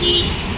Beep.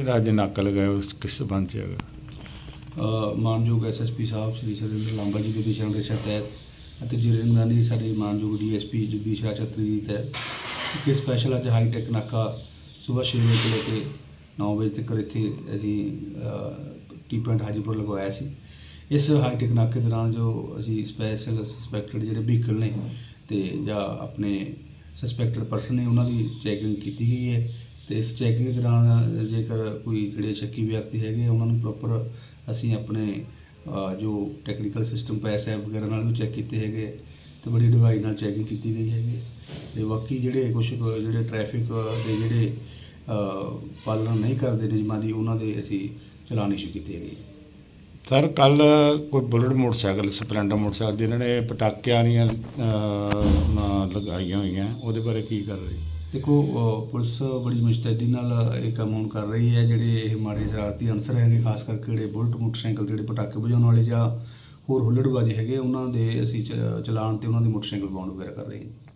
ਜਿਹੜਾ ਅੱਜ ਨਾਕਾ ਲਗਾਇਆ ਉਸ ਕਿਸ ਸੰਬੰਧ ਚ ਹੈਗਾ? ਅ, ਮਾਨਯੋਗ ਐਸਐਸਪੀ ਸਾਹਿਬ ਸ੍ਰੀ ਸੁਰਿੰਦਰ ਲਾਂਬਾ ਜੀ ਦੇ ਦਿਸ਼ਾ ਨਿਰਦੇਸ਼ਾਂ ਤਹਿਤ ਅਤੇ ਜਿਹੜੇ ਨਿਗਰਾਨੀ ਸਾਡੇ ਮਾਨਯੋਗ ਡੀਐਸਪੀ ਜਗਦੀਸ਼ ਰਾਜ ਛਤਰੀ ਜੀ ਤਹਿਤ ਇੱਕ ਸਪੈਸ਼ਲ ਅੱਜ ਹਾਈ ਟੈਕ ਨਾਕਾ ਸਵੇਰ 6 ਵਜੇ ਤੋਂ ਲੈ ਕੇ 9 ਵਜੇ ਤੱਕ ਇੱਥੇ ਅਸੀਂ ਟੀ ਪੁਆਇੰਟ ਹਾਜੀਪੁਰ ਲਗਵਾਇਆ ਸੀ। ਇਸ ਹਾਈ ਟੈਕ ਨਾਕੇ ਦੌਰਾਨ ਜੋ ਅਸੀਂ ਸਪੈਸ਼ਲ ਸਸਪੈਕਟਡ ਜਿਹੜੇ ਵਹੀਕਲ ਨੇ ਤੇ ਜਾਂ ਆਪਣੇ ਸਸਪੈਕਟਡ ਪਰਸਨ ਨੇ ਉਹਨਾਂ ਦੀ ਚੈਕਿੰਗ ਕੀਤੀ ਗਈ ਹੈ। ਤੇ ਇਸ ਚੈਕਿੰਗ ਦੌਰਾਨ ਜੇਕਰ ਕੋਈ ਜਿਹੜੇ ਸ਼ੱਕੀ ਵਿਅਕਤੀ ਹੈਗੇ ਉਹਨਾਂ ਨੂੰ ਪ੍ਰੋਪਰ ਅਸੀਂ ਆਪਣੇ ਜੋ ਟੈਕਨੀਕਲ ਸਿਸਟਮ ਪੈਸ ਐਪ ਵਗੈਰਾ ਨਾਲ ਵੀ ਚੈੱਕ ਕੀਤੇ ਹੈਗੇ ਆ ਤੇ ਬੜੀ ਡੂੰਘਾਈ ਨਾਲ ਚੈਕਿੰਗ ਕੀਤੀ ਗਈ ਹੈਗੀ। ਤੇ ਬਾਕੀ ਜਿਹੜੇ ਕੁਝ ਜਿਹੜੇ ਟ੍ਰੈਫਿਕ ਦੇ ਜਿਹੜੇ ਅ, ਪਾਲਣਾ ਨਹੀਂ ਕਰਦੇ ਨਿਯਮਾਂ ਦੀ ਉਹਨਾਂ ਦੇ ਅਸੀਂ ਚਲਾਨ ਇਸ਼ੂ ਕੀਤੇ ਹੈਗੇ। ਸਰ ਕੱਲ ਕੋਈ ਬੁਲਟ ਮੋਟਰਸਾਈਕਲ ਸਪਲੈਂਡਰ ਮੋਟਰਸਾਈਕਲ ਜਿਹਨਾਂ ਨੇ ਪਟਾਕਿਆਂ ਵਾਲੀਆਂ ਲਗਾਈਆਂ ਹੋਈਆਂ ਉਹਦੇ ਬਾਰੇ ਕੀ ਕਰ ਰਹੇ? ਦੇਖੋ ਪੁਲਿਸ ਬੜੀ ਮੁਸਤੈਦੀ ਨਾਲ ਇਹ ਕੰਮ ਹੁਣ ਕਰ ਰਹੀ ਹੈ, ਜਿਹੜੇ ਇਹ ਮਾੜੇ ਸ਼ਰਾਰਤੀ ਅਨਸਰ ਹੈਗੇ, ਖਾਸ ਕਰਕੇ ਜਿਹੜੇ ਬੁਲਟ ਮੋਟਰਸਾਈਕਲ ਜਿਹੜੇ ਪਟਾਕੇ ਵਜਾਉਣ ਵਾਲੇ ਜਾਂ ਹੋਰ ਹੁੱਲੜਬਾਜ਼ੀ ਹੈਗੇ, ਉਹਨਾਂ ਦੇ ਅਸੀਂ ਚ- ਚਲਾਨ ਤੇ ਉਹਨਾਂ ਦੇ ਮੋਟਰਸਾਈਕਲ ਬਾਉਂਡ ਵਗੈਰਾ ਕਰ ਰਹੇ ਹਾਂ।